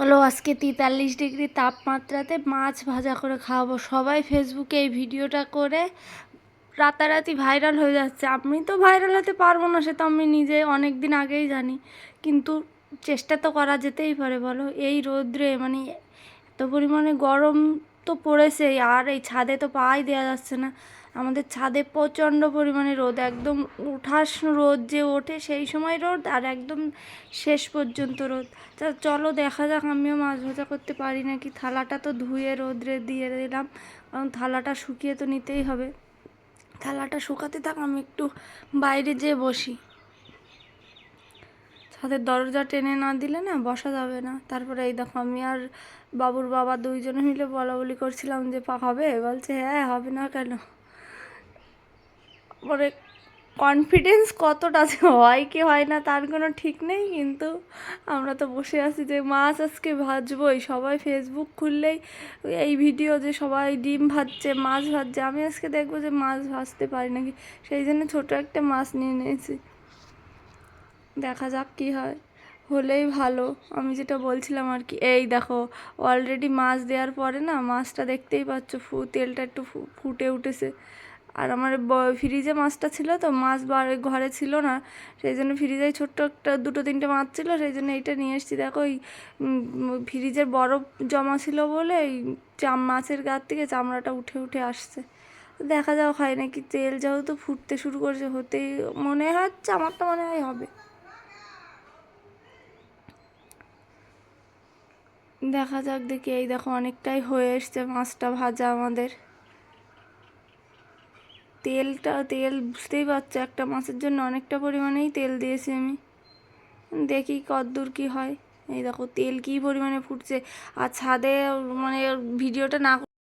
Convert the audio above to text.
চলো আজকে তেতাল্লিশ ডিগ্রি তাপমাত্রাতে মাছ ভাজা করে খাওয়াবো। সবাই ফেসবুকে এই ভিডিওটা করে রাতারাতি ভাইরাল হয়ে যাচ্ছে। আমি তো ভাইরাল হতে পারব না, সে তো আমি নিজে অনেক দিন আগেই জানি। কিন্তু চেষ্টা তো করা যেতেই পারে, বলো? এই রোদ্রে মানে এত পরিমাণে গরম তো পড়েছেই আর এই ছাদে তো পাই দেওয়া যাচ্ছে না। আমাদের ছাদে প্রচণ্ড পরিমাণে রোদ, একদম উঠাস রোদ যে ওঠে সেই সময় রোদ, আর একদম শেষ পর্যন্ত রোদ। তা চলো দেখা যাক, আমিও মাছ ভাজা করতে পারি নাকি। থালাটা তো ধুয়ে রোদ্রে দিয়ে দিলাম, কারণ থালাটা শুকিয়ে তো নিতেই হবে। থালাটা শুকাতে থাক, আমি একটু বাইরে যেয়ে বসি। ছাদের দরজা টেনে না দিলে না বসা যাবে না। তারপরে এই দেখো আমি আর বাবুর বাবা দুইজনে মিলে বলা বলি করছিলাম যে পা হবে বলছে হ্যাঁ হবে না কেন? মানে কনফিডেন্স কতটা যে হয় কি হয় না তার কোনো ঠিক নেই, কিন্তু আমরা তো বসে আছি যে মাছ আজকে ভাজবই। সবাই ফেসবুক খুললেই এই ভিডিও যে সবাই ডিম ভাজছে, মাছ ভাজছে, আমি আজকে দেখব যে মাছ ভাজতে পারি নাকি। সেই জন্য ছোটো একটা মাছ নিয়ে নিয়েছি। দেখা যাক কী হয়। হলেই ভালো, আমি যেটা বলছিলাম আর কি। এই দেখো অলরেডি মাছ দেওয়ার পরে না, মাছটা দেখতেই পাচ্ছ, ফু, তেলটা একটু ফুটে উঠেছে। আর আমার ফ্রিজে মাছটা ছিল তো, মাছ ঘরে ছিল না। সেই জন্য ফ্রিজে ছোট্ট একটা, দুটো, তিনটে মাছ ছিল, সেই জন্য এইটা নিয়ে এসেছি। দেখো ওই ফ্রিজের বরফ জমা ছিল বলে, এই চাম, মাছের গার থেকে চামড়াটা উঠে উঠে আসছে। দেখা যাক, হয় নাকি তেল যেহেতু ফুটতে শুরু করেছে, হতেই মনে হচ্ছে আমার তো মনে হয় হবে। দেখা যাক দেখি, এই দেখো অনেকটাই হয়ে এসছে মাছটা ভাজা আমাদের। তেলটা, তেল বুঝতেই পারছ, একটা মাছের জন্য অনেকটা পরিমাণেই তেল দিয়েছি আমি। দেখি কতদূর কি হয়। এই দেখো তেল কী পরিমাণে ফুটছে। আর ছাদে মানে ভিডিওটা না